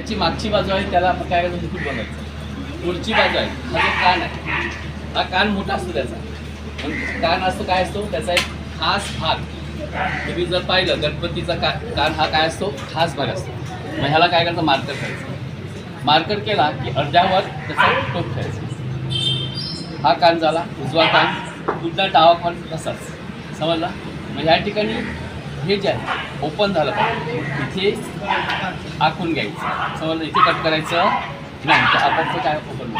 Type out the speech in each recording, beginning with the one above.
त्याची मागची बाजू आहे त्याला आपण काय करायचं मुकुट बघायचं पुढची बाजू आहे हा कान आहे. हा कान मोठा असतो त्याचा. पण कान असतो काय असतो त्याचा एक खास भाग. तुम्ही जर पाहिलं गणपतीचा का कान हा काय असतो खास भाग असतो. मग ह्याला काय करायचं मार्कर करायचं. मार्कर केला की अर्ध्यावर त्याचा टोप ठेवायचा. हा कान झाला उजवा कान पुढचा डावा कान तसाच. समजला? मग ह्या ठिकाणी हे जे आहे ओपन झालं पाहिजे. इथे आखून घ्यायचं. समजा इथे कट करायचं नाही. तर आपण काय ओपन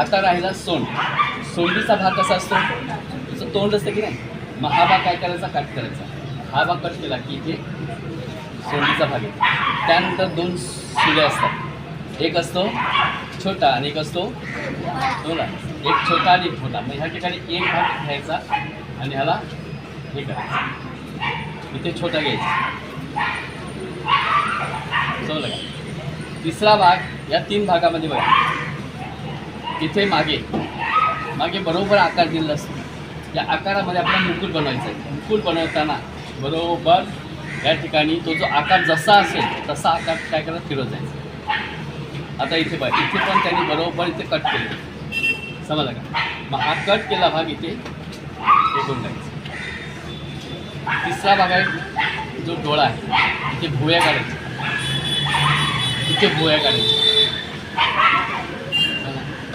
आता राहिला सोंड. सोंडीचा भाग कसा असतो? त्याचं तोंड असतं की नाही? मग हा भाग काय करायचा? कट करायचा. हा भाग कट केला की इथे सोंडीचा भाग आहे त्यानंतर दोन सुल्या असतात. एक असतो छोटा आणि एक असतो दोन. एक छोटा आणि एक मोठा. मग ह्या ठिकाणी एक भाग घ्यायचा आणि ह्याला हे करायचं इथे छोटा घ्यायचा समजलं लागेल तिसरा भाग या तीन भागामध्ये बघा इथे मागे मागे बरोबर आकार दिलेला असतो या आकारामध्ये आपल्याला मुकुट बनवायचा आहे मुकुट बनवताना बरोबर या ठिकाणी तो जो आकार जसा असेल तसा आकार काय करत फिरत जायचा आता इथे बघा इथे पण त्यांनी बरोबर इथे कट केले समजलं का मग हा कट केला भाग इथे हे जायचा तिसरा भाग आहे जो डोळा आहे इथे भुवया काढायच्या इथे भुवया काढायचे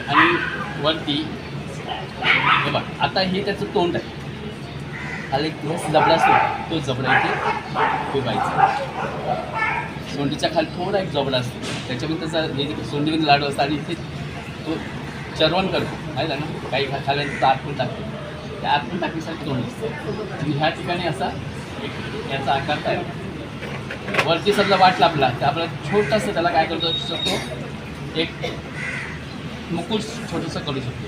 आणि वरती हे बघ आता हे त्याचं तोंड आहे. खाली एक जबडा असतो तो जबडा इथे ठेवायचा सोंडीच्या खाली थोडा एक जबडा असतो. त्याच्यामध्ये त्याचा हे सोंडीमध्ये लाडू असतो आणि इथे तो चरवण करतो. माहिती ना? काही खाल्यानंतर आतून टाकतो. त्या आतून टाकीसाठी तोंड असतं आणि ह्या ठिकाणी असा एक याचा आकार तयार वरती समजा वाट लाभला तर आपला छोटंसं त्याला काय करतो शकतो? एक मुकुट छोटंसं करू शकतो.